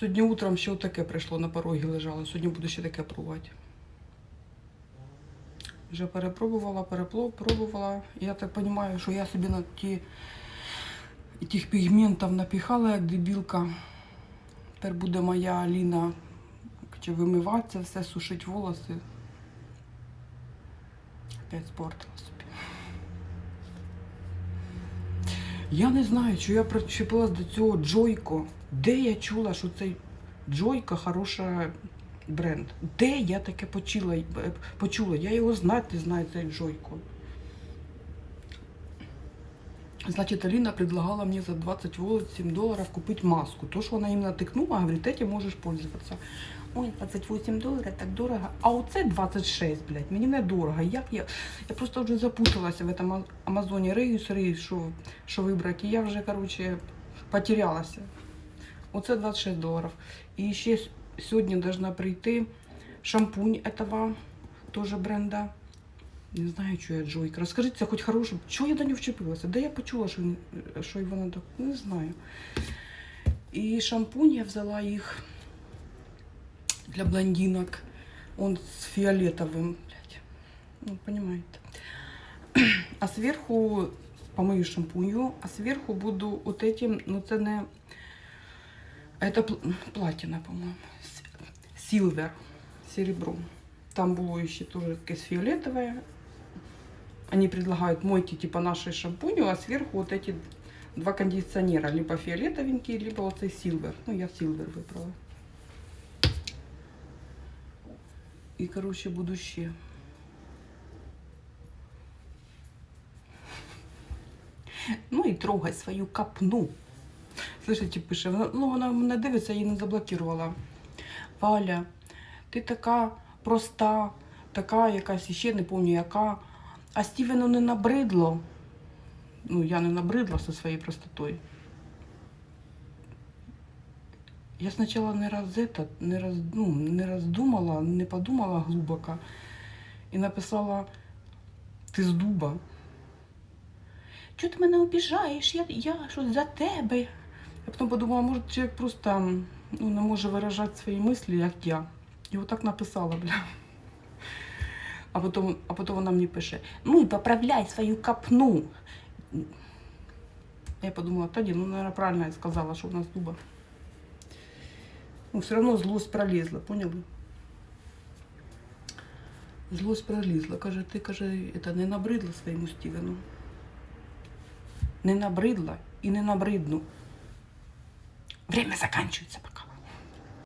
Сьогодні утром ще таке прийшло на порогі лежало. Сьогодні буду ще таке пробувати. Вже перепробувала, перепробувала. Я так розумію, що я собі на ті тих пігментів напіхала, як дебілка. Тепер буде моя Аліна вимиватися, все сушить волоси. Опять спортила собі. Я не знаю, що я причепилась до цього Джойко. Де я чула, що цей Джойко хороша бренд? Де я таке почула? е, почула? Я його знати знаю, цей Джойко. Значит, Алина предлагала мне за 28 долларов купить маску. То, что она им натыкнула, говорит, этим можешь пользоваться. Ой, 28 доларів, так дорого. А оце 26, блядь, мені не дорого. Як я? Я просто вже запуталася в цьому Амазоні. Риюсь, риюсь, що, що вибрати. І я вже, короче, потерялася. Оце 26 доларів. І ще с- сьогодні должна прийти шампунь этого тоже бренда. Не знаю, що я Джойка. Розкажіть це хоч хороше. Чого я до нього вчепилася? Де я почула, що, він- що вона так. Не знаю. І шампунь я взяла їх для блондинок. Он с фиолетовым, блядь. Ну, понимаете. А сверху помою шампунью, а сверху буду вот этим, ну це не... Это пл- платина, по-моему. Силвер, серебро. Там было еще тоже такое фиолетовое. Они предлагают мойте типа нашей шампунью, а сверху вот эти два кондиционера. Либо фиолетовенькие, либо вот цей силвер. Ну, я силвер выбрала. І, коротше, буду ще. Ну і трогай свою капну. Слышите, пише, вона- ну вона мене дивиться, її не заблокувала. Валя, ти така проста, така якась ще не пам'ятаю яка. А Стівену не набридло. Ну, я не набридла зі своєю простотою. Я сначала не раз это, не раз, ну, не роздумала, не подумала глибоко і написала ти з дуба. Чого ти мене обіжаєш? Я, я щось за тебе. Я потім подумала, може, чоловік просто ну, не може виражати свої мислі, як я. І отак написала, бля. А потім, а потім вона мені пише: ну і поправляй свою капну. Я подумала, тоді, ну, наверное, правильно я сказала, що у нас дуба. Ну, все равно злость пролезла, поняли? Злость пролізла. Каже, ти каже, это, не набридла своєму Стівену. Не набридла і не набридну. Время заканчивается.